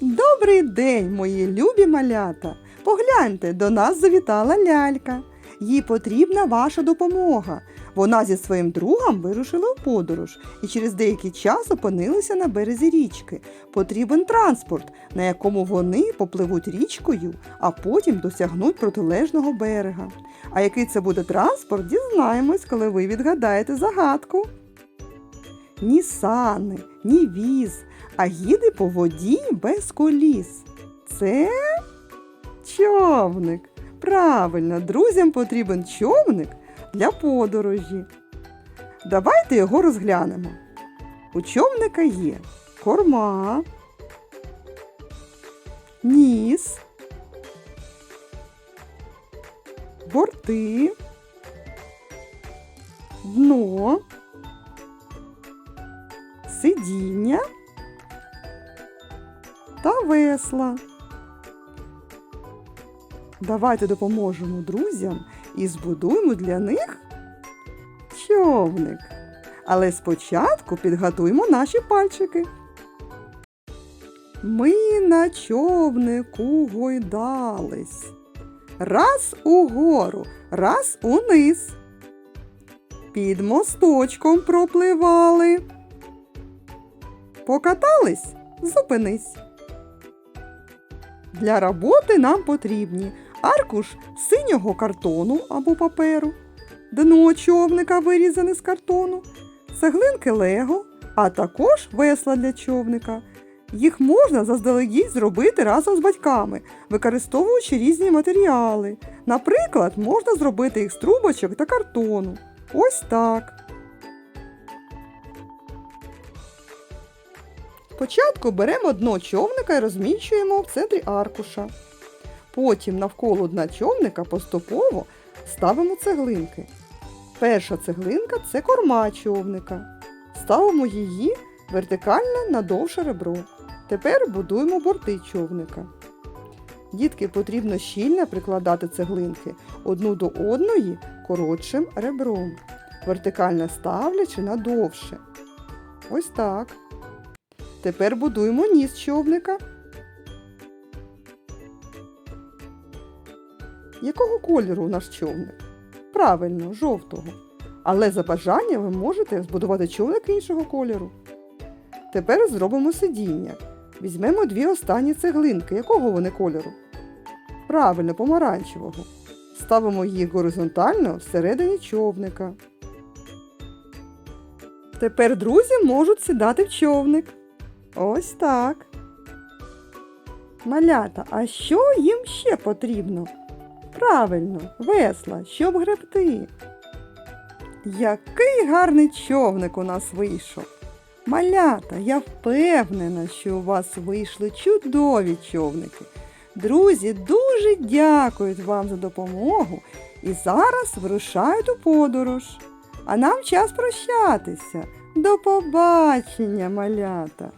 Добрий день, мої любі малята! Погляньте, до нас завітала лялька. Їй потрібна ваша допомога. Вона зі своїм другом вирушила в подорож і через деякий час опинилися на березі річки. Потрібен транспорт, на якому вони попливуть річкою, а потім досягнуть протилежного берега. А який це буде транспорт, дізнаємось, коли ви відгадаєте загадку. Ні сани, ні віз, а їде по воді без коліс. Це човник. Правильно, друзям потрібен човник для подорожі. Давайте його розглянемо. У човника є корма, ніс, борти, дно, сидіння та весла. Давайте допоможемо друзям і збудуємо для них човник. Але спочатку підготуємо наші пальчики. Ми на човнику гойдались. Раз угору, раз униз. Під мосточком пропливали. Покатались? Зупинись. Для роботи нам потрібні аркуш синього картону або паперу, дно човника вирізане з картону, цеглинки лего, а також весла для човника. Їх можна заздалегідь зробити разом з батьками, використовуючи різні матеріали. Наприклад, можна зробити їх з трубочок та картону. Ось так. Спочатку беремо дно човника і розміщуємо в центрі аркуша. Потім навколо дна човника поступово ставимо цеглинки. Перша цеглинка це корма човника. Ставимо її вертикально на довше ребро. Тепер будуємо борти човника. Дітки потрібно щільно прикладати цеглинки одну до одної коротшим ребром, вертикально ставлячи на довше. Ось так. Тепер будуємо ніс човника. Якого кольору наш човник? Правильно, жовтого. Але за бажанням ви можете збудувати човник іншого кольору. Тепер зробимо сидіння. Візьмемо дві останні цеглинки. Якого вони кольору? Правильно, помаранчевого. Ставимо їх горизонтально всередині човника. Тепер друзі можуть сідати в човник. Ось так. Малята, а що їм ще потрібно? Правильно, весла, щоб гребти. Який гарний човник у нас вийшов. Малята, я впевнена, що у вас вийшли чудові човники. Друзі, дуже дякують вам за допомогу і зараз вирушають у подорож. А нам час прощатися. До побачення, малята!